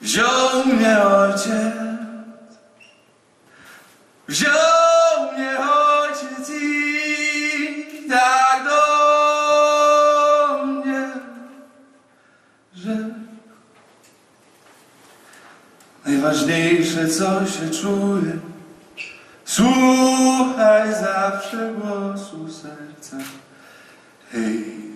Wziął mnie ojciec, wziął mnie ojciec i tak do mnie, że najważniejsze co się czuje, słuchaj zawsze głosu serca. Hej.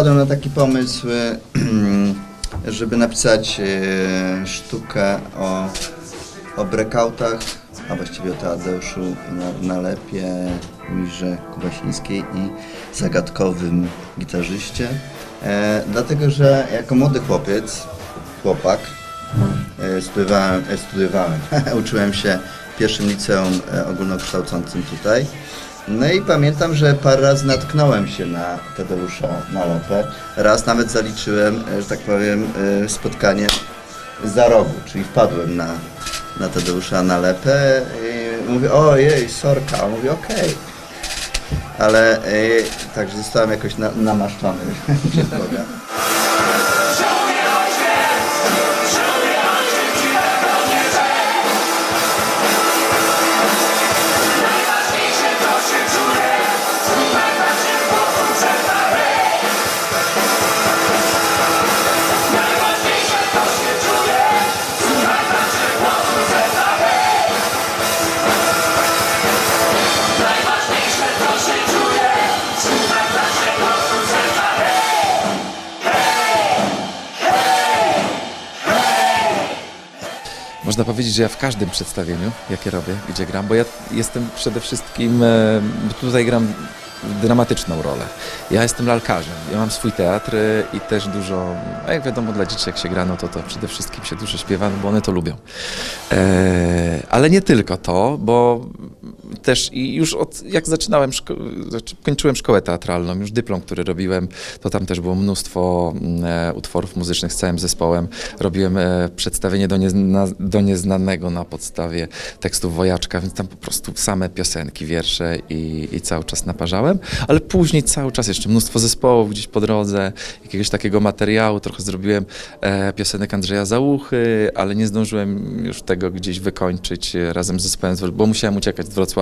Wpadłem na taki pomysł, e, żeby napisać e, sztukę o, o breakoutach, a właściwie o Tadeuszu Na- Nalepie, Mirze Kubasińskiej i zagadkowym gitarzyście. E, dlatego, że jako młody chłopiec, chłopak, studiowałem, studiowałem uczyłem się w pierwszym liceum ogólnokształcącym tutaj. No i pamiętam, że parę razy natknąłem się na Tadeusza Nalepę. Raz nawet zaliczyłem, e, że tak powiem, e, spotkanie za rogu, czyli wpadłem na, na Tadeusza Nalepę i mówię, ojej, sorka, on mówi, okej. Ale e, także zostałem jakoś na, namaszczony przez Boga. Można powiedzieć, że ja w każdym przedstawieniu, jakie robię, gdzie gram, bo ja jestem przede wszystkim, e, tutaj gram dramatyczną rolę. Ja jestem lalkarzem, ja mam swój teatr e, i też dużo, a jak wiadomo dla dzieci jak się gra, no to, to przede wszystkim się dużo śpiewa, no bo one to lubią. E, ale nie tylko to, bo też i już od, jak zaczynałem, szko- znaczy kończyłem szkołę teatralną, już dyplom, który robiłem, to tam też było mnóstwo mm, e, utworów muzycznych z całym zespołem. Robiłem e, przedstawienie do, niezna, do nieznanego na podstawie tekstów Wojaczka, więc tam po prostu same piosenki, wiersze i, i cały czas naparzałem, ale później cały czas jeszcze mnóstwo zespołów gdzieś po drodze, jakiegoś takiego materiału, trochę zrobiłem e, piosenek Andrzeja Załuchy, ale nie zdążyłem już tego gdzieś wykończyć e, razem z zespołem, bo musiałem uciekać z Wrocławia,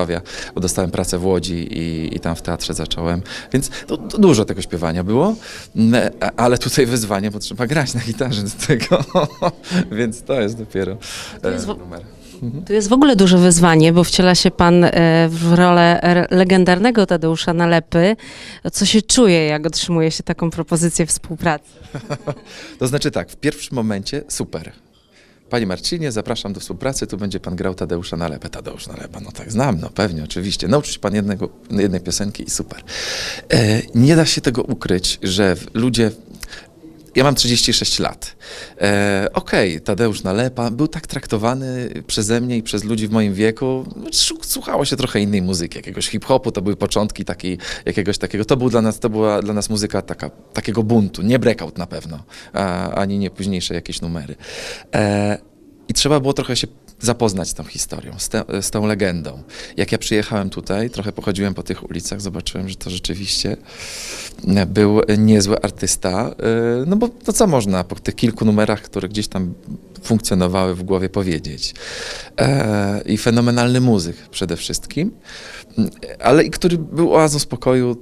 bo dostałem pracę w Łodzi i, i tam w teatrze zacząłem, więc to, to dużo tego śpiewania było, ale tutaj wyzwanie, bo trzeba grać na gitarze do tego, więc to jest dopiero e, jest wo- numer. To jest w ogóle duże wyzwanie, bo wciela się pan e, w rolę legendarnego Tadeusza Nalepy. Co się czuje, jak otrzymuje się taką propozycję współpracy? To znaczy tak, w pierwszym momencie super. Panie Marcinie, zapraszam do współpracy, tu będzie pan grał Tadeusza Nalepę. Tadeusz Nalepa, no tak, znam, no pewnie, oczywiście. Nauczył się pan jednego, jednej piosenki i super. E, nie da się tego ukryć, że ludzie... Ja mam 36 lat. E, Okej, Tadeusz Nalepa był tak traktowany przeze mnie i przez ludzi w moim wieku. Słuchało się trochę innej muzyki, jakiegoś hip-hopu, to były początki takiej, jakiegoś takiego. To, był dla nas, to była dla nas muzyka taka, takiego buntu, nie breakout na pewno, a, ani nie późniejsze jakieś numery. E, I trzeba było trochę się zapoznać z tą historią, z, te, z tą legendą. Jak ja przyjechałem tutaj, trochę pochodziłem po tych ulicach, zobaczyłem, że to rzeczywiście był niezły artysta. y, No bo to co można po tych kilku numerach, które gdzieś tam funkcjonowały w głowie powiedzieć. E, I fenomenalny muzyk przede wszystkim, ale i który był oazą spokoju.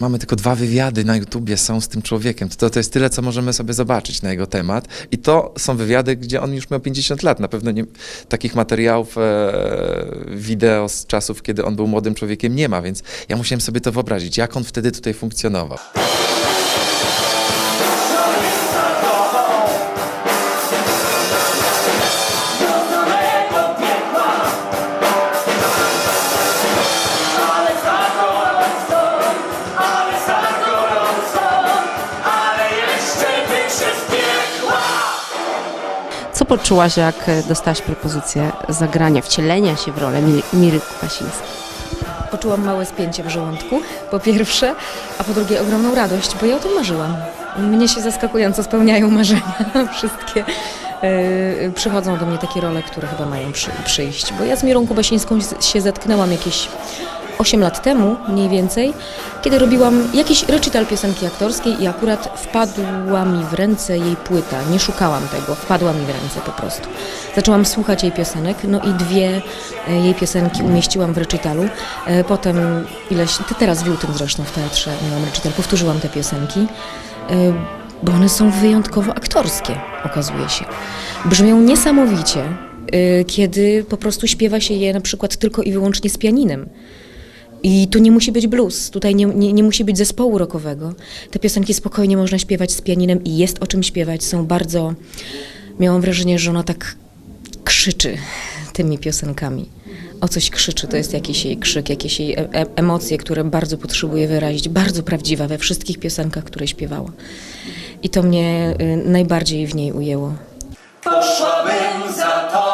Mamy tylko dwa wywiady na YouTubie są z tym człowiekiem. To, to jest tyle, co możemy sobie zobaczyć na jego temat. I to są wywiady, gdzie on już miał 50 lat. Na pewno nie, takich materiałów e, wideo z czasów, kiedy on był młodym człowiekiem, nie ma, więc ja musiałem sobie to wyobrazić, jak on wtedy tutaj funkcjonował. Poczułaś, jak e, dostałaś propozycję zagrania, wcielenia się w rolę Mi- Miry Kupasińskiej? poczułam małe spięcie w żołądku, po pierwsze, a po drugie ogromną radość, bo ja o tym marzyłam. Mnie się zaskakująco spełniają marzenia wszystkie. Yy, przychodzą do mnie takie role, które chyba mają przy, przyjść, bo ja z Mirą Kubasińską się zetknęłam jakieś 8 lat temu mniej więcej, kiedy robiłam jakiś recital piosenki aktorskiej i akurat wpadła mi w ręce jej płyta. Nie szukałam tego, wpadła mi w ręce po prostu. Zaczęłam słuchać jej piosenek, no i dwie e, jej piosenki umieściłam w recitalu. E, Potem ileś, te- teraz w lutym zresztą w teatrze miałam recital, powtórzyłam te piosenki, e, bo one są wyjątkowo aktorskie, okazuje się. Brzmią niesamowicie, kiedy po prostu śpiewa się je na przykład tylko i wyłącznie z pianinem. I tu nie musi być blues, tutaj nie, nie, nie musi być zespołu rockowego. Te piosenki spokojnie można śpiewać z pianinem i jest o czym śpiewać. Są bardzo. Miałam wrażenie, że ona tak krzyczy tymi piosenkami. O coś krzyczy, to jest jakiś jej krzyk, jakieś jej e- e- emocje, które bardzo potrzebuje wyrazić. Bardzo prawdziwa we wszystkich piosenkach, które śpiewała. I to mnie y, najbardziej w niej ujęło. Poszłabym za tobą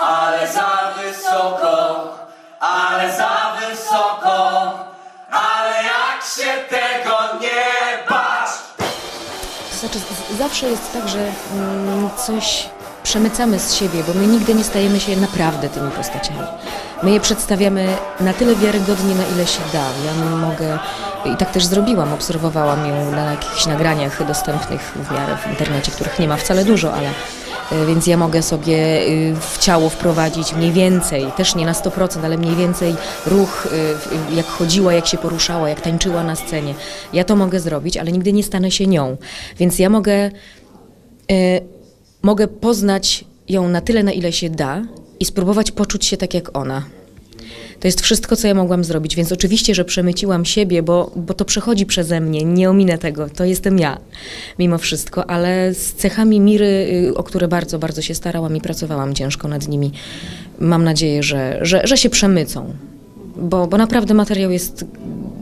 ale za wysoko, ale za wysoko, ale jak się tego nie basz. To znaczy, zawsze jest tak, że mm, coś przemycamy z siebie, bo my nigdy nie stajemy się naprawdę tymi postaciami. My je przedstawiamy na tyle wiarygodnie, na ile się da. Ja mogę, i tak też zrobiłam, obserwowałam ją na jakichś nagraniach dostępnych w miarę w internecie, których nie ma wcale dużo, ale więc ja mogę sobie y, w ciało wprowadzić mniej więcej, też nie na 100%, ale mniej więcej ruch, y, w- jak chodziła, jak się poruszała, jak tańczyła na scenie. Ja to mogę zrobić, ale nigdy nie stanę się nią. Więc ja mogę, y, mogę poznać ją na tyle, na ile się da i spróbować poczuć się tak jak ona. To jest wszystko, co ja mogłam zrobić, więc oczywiście, że przemyciłam siebie, bo, bo to przechodzi przeze mnie, nie ominę tego, to jestem ja, mimo wszystko, ale z cechami Miry, y, o które bardzo, bardzo się starałam i pracowałam ciężko nad nimi, mam nadzieję, że, że, że się przemycą, bo, bo naprawdę materiał jest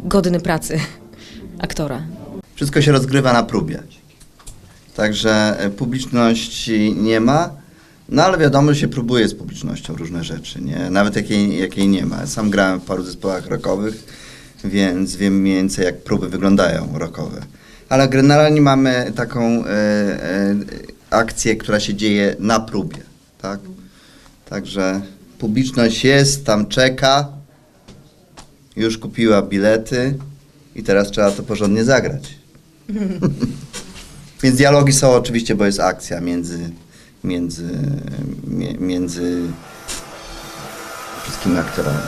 godny pracy aktora. Wszystko się rozgrywa na próbie. Także e, publiczności nie ma, no ale wiadomo, że się próbuje z publicznością różne rzeczy, nie? Nawet jakiej, jakiej nie ma. Sam grałem w paru zespołach rockowych, więc wiem mniej więcej jak próby wyglądają rockowe. Ale generalnie mamy taką e, e, akcję, która się dzieje na próbie, tak? Także publiczność jest, tam czeka, już kupiła bilety i teraz trzeba to porządnie zagrać. Więc dialogi są oczywiście, bo jest akcja między, między, między wszystkimi aktorami.